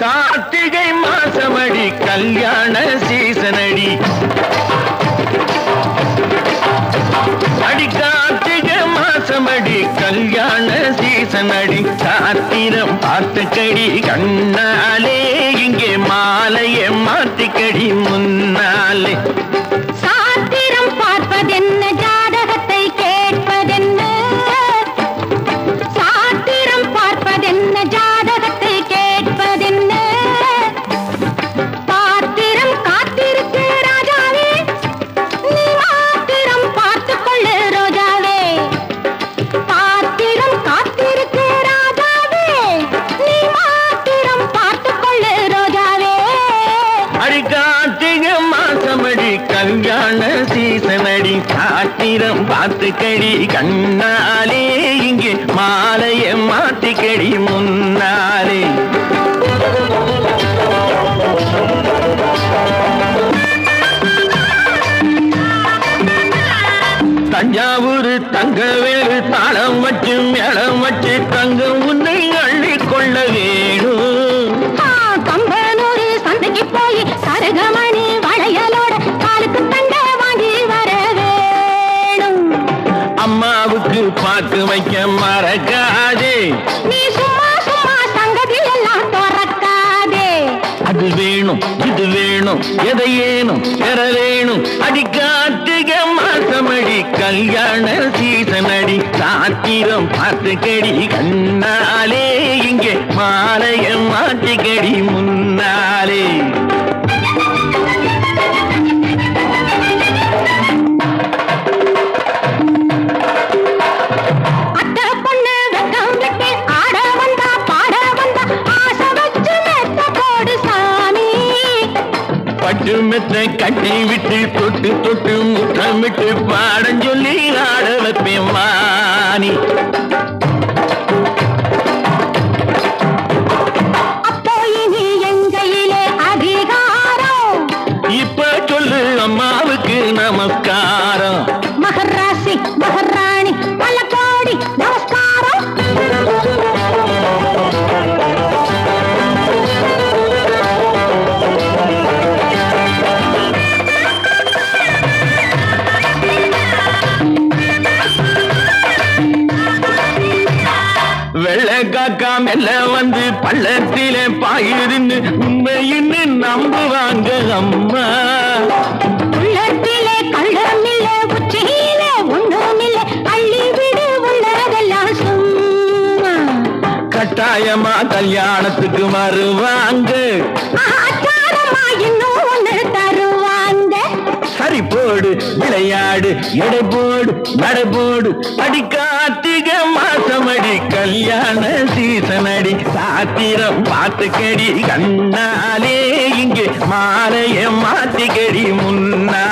கார்த்திகை மாசமடி கல்யாண சீசனடி. அடி கார்த்திகை மாசமடி கல்யாண சீசனடி. காத்திரம் பார்த்துக்கடி கண்ணாலே இங்கே மாலையை மாத்திக்கடி முன்னாலே. கல்யாண சீசனடி சாத்திரம் பார்த்துக்கடி. கண்ணாலே இங்கே மாலைய மாத்திக்கடி முன்னாலே. தஞ்சாவூர் தங்கவேலு தாளம் வச்சு மேளம் வச்சு தங்கம் வைக்க மறக்காதே. நீ சும்மா சும்மா சங்கதி எல்லாம் துறக்காதே அது வேணும் இது வேணும் எதை ஏனும் பெற வேணும் அடி கார்த்திக மாசமடி கல்யாண சீசனடி சாத்திரம் பார்த்துக்கடி கண்ணாலே இங்கே மாலைய மாட்டிக்கடி முன்னாலே. பட்டு மெத்த கட்டி விட்டு தொட்டு தொட்டு முத்தமிட்டு பாடம் சொல்லி ஆட வைப்பேன் சொல்லு அம்மாவுக்கு நமஸ்காரம். மகராசி மகராணி மெல்ல வந்து பள்ளத்திலே பாயிருந்து உண்மையின்னு நம்புவாங்க அம்மா. உள்ளத்திலே கள்ளமில்ல உச்சியிலே ஒண்ணுமில்ல அள்ளி விடு உள்ளதெல்லாம் சும்மா. கட்டாயமா கல்யாணத்துக்கு வருவாங்க. சரி போடு விளையாடு எடை போடு நடை போடு அடி சாத்திரம் பார்த்துக்கடி கண்ணாலே இங்கே மாலைய மாத்திக்கடி முன்னா.